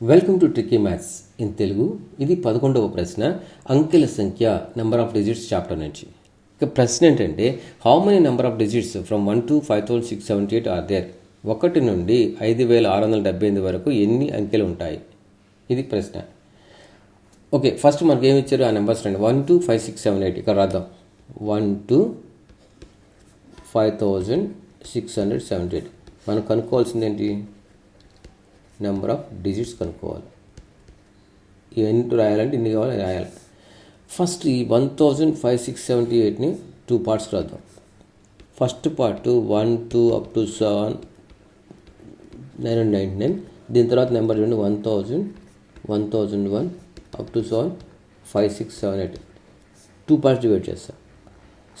Welcome to tricky maths in Telugu ఇది పదకొండవ ప్రశ్న. అంకెల సంఖ్య నెంబర్ ఆఫ్ డిజిట్స్ చాప్టర్ నుంచి. ఇక ప్రశ్న ఏంటంటే how many number of digits from one to five thousand six seventy eight are there ఒకటి నుండి ఐదు వేల ఆరు వందల డెబ్బై ఎనిమిది వరకు ఎన్ని అంకెలు ఉంటాయి? ఇది ప్రశ్న. ఓకే ఫస్ట్ మనకి ఏమి ఇచ్చారు? ఆ నెంబర్స్ రండి. One to five six seven eight ఇక్కడ రాద్దాం. One to five thousand six hundred seventy eight మనం కనుక్కోవాల్సింది ఏంటి? నెంబర్ ఆఫ్ డిజిట్స్ కనుక్కోవాలి. ఇవన్నీ రాయాలంటే ఇన్ని కావాలి రాయాలి. ఫస్ట్ ఈ one thousand five six seventy ఎయిట్ని two parts రాద్దాం. First part one to up to seven nine hundred ninety nine. దీని తర్వాత నెంబర్ చూడండి one thousand one thousand one up to seven five six seven eight. Two parts divide చేస్తాం.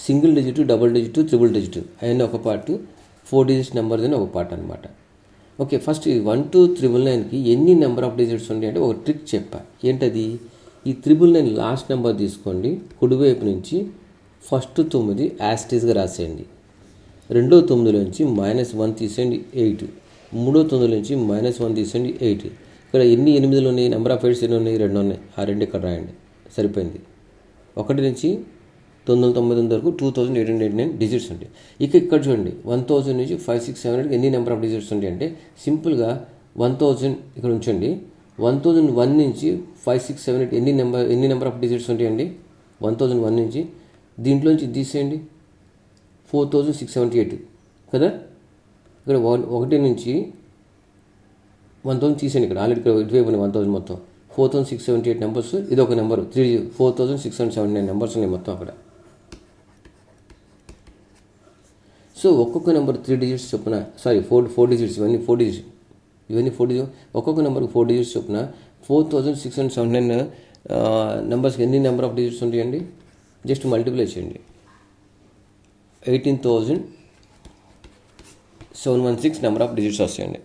Single digit double digit triple digit. అయిన ఒక part four digits number అని ఒక part అనమాట okay first ఈ వన్ టూ త్రిబుల్ నైన్కి ఎన్ని number of digits ఉంటాయి అంటే ఒక ట్రిక్ చెప్పా. ఏంటది? ఈ త్రిబుల్ నైన్ లాస్ట్ నెంబర్ తీసుకోండి. కుడివైపు నుంచి ఫస్ట్ తొమ్మిది యాస్టీస్గా రాసేయండి. రెండో తొమ్మిదిలోంచి మైనస్ వన్ తీసేయండి ఎయిట్ మూడో తొమ్మిదిలోంచి మైనస్ వన్ తీసేయండి ఎయిట్ ఇక్కడ ఎన్ని ఎనిమిదిలు ఉన్నాయి? నెంబర్ ఆఫ్ ఎయిట్స్ ఎన్ని ఉన్నాయి? రెండు ఉన్నాయి. ఆ రెండు ఇక్కడ రాయండి. సరిపోయింది. ఒకటి నుంచి తొమ్మిది వందల తొంభై తొమ్మిది వరకు two thousand eight hundred nine digits ఉంటాయి ఇక ఇక్కడ చూడండి వన్ థౌసండ్ నుంచి ఫైవ్ సిక్స్ సెవెన్ ఎయిట్ ఎన్ని నెంబర్ ఆఫ్ డిజిట్స్ ఉంటాయి అంటే సింపుల్గా వన్ థౌసండ్ ఇక్కడ ఉంచండి. వన్ థౌజండ్ వన్ నుంచి ఫైవ్ సిక్స్ సెవెన్ ఎయిట్ ఎన్ని నెంబర్ ఎన్ని నెంబర్ ఆఫ్ డిజిట్స్ ఉంటాయండి వన్ థౌజండ్ వన్ నుంచి దీంట్లోంచి తీసేయండి. Four thousand six seventy eight కదా? ఇక్కడ వన్ ఒకటి నుంచి వన్ థౌసండ్ తీసేయండి ఇక్కడ. ఆల్రెడీ ఇక్కడ ఇటువైపు ఉన్నాయి వన్ థౌసండ్ మొత్తం. Four thousand six seventy eight numbers ఇది ఒక number three four thousand six hundred seventy nine numbers ఉన్నాయి మొత్తం అక్కడ. సో ఒక్కొక్క నెంబర్ త్రీ డిజిట్స్ చొప్పున సారీ ఫోర్ ఫోర్ డిజిట్స్ ఇవన్నీ ఫోర్ డిజిట్స్ ఇవన్నీ ఫోర్ డిజిట్ ఒక్కొక్క నెంబర్కి ఫోర్ డిజిట్స్ చొప్పున four thousand six hundred seventy nine నెంబర్స్కి ఎన్ని నెంబర్ ఆఫ్ డిజిట్స్ ఉంటాయండి? జస్ట్ మల్టిప్లై చేయండి. Eighteen thousand seven one six number of digits వస్తాయండి.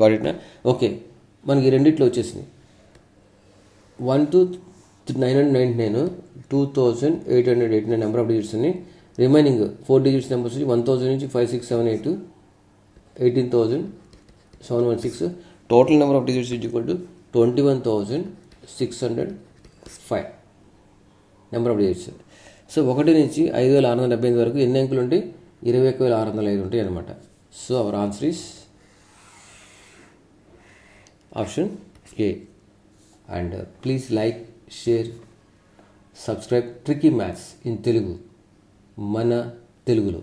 వాటిన ఓకే మనకి రెండిట్లో వచ్చేసింది. One to nine hundred ninety nine two thousand eight hundred eighty nine number of digits ఉన్నాయి రిమైనింగ్ ఫోర్ డిజిట్స్ నెంబర్స్ వచ్చి one thousand నుంచి five six seven eight eighteen thousand seven one six. Total number of digits equal to twenty one thousand six hundred five number of digits so ఒకటి నుంచి ఐదు వేల ఆరు వందల డెబ్బై ఎనిమిది వరకు ఎన్ని అంకెలు ఉంటాయి? ఇరవై ఒక్క వేల ఆరు వందల ఐదు ఉంటాయి అనమాట so our answer is option A and please like share subscribe tricky maths in Telugu మన తెలుగులో.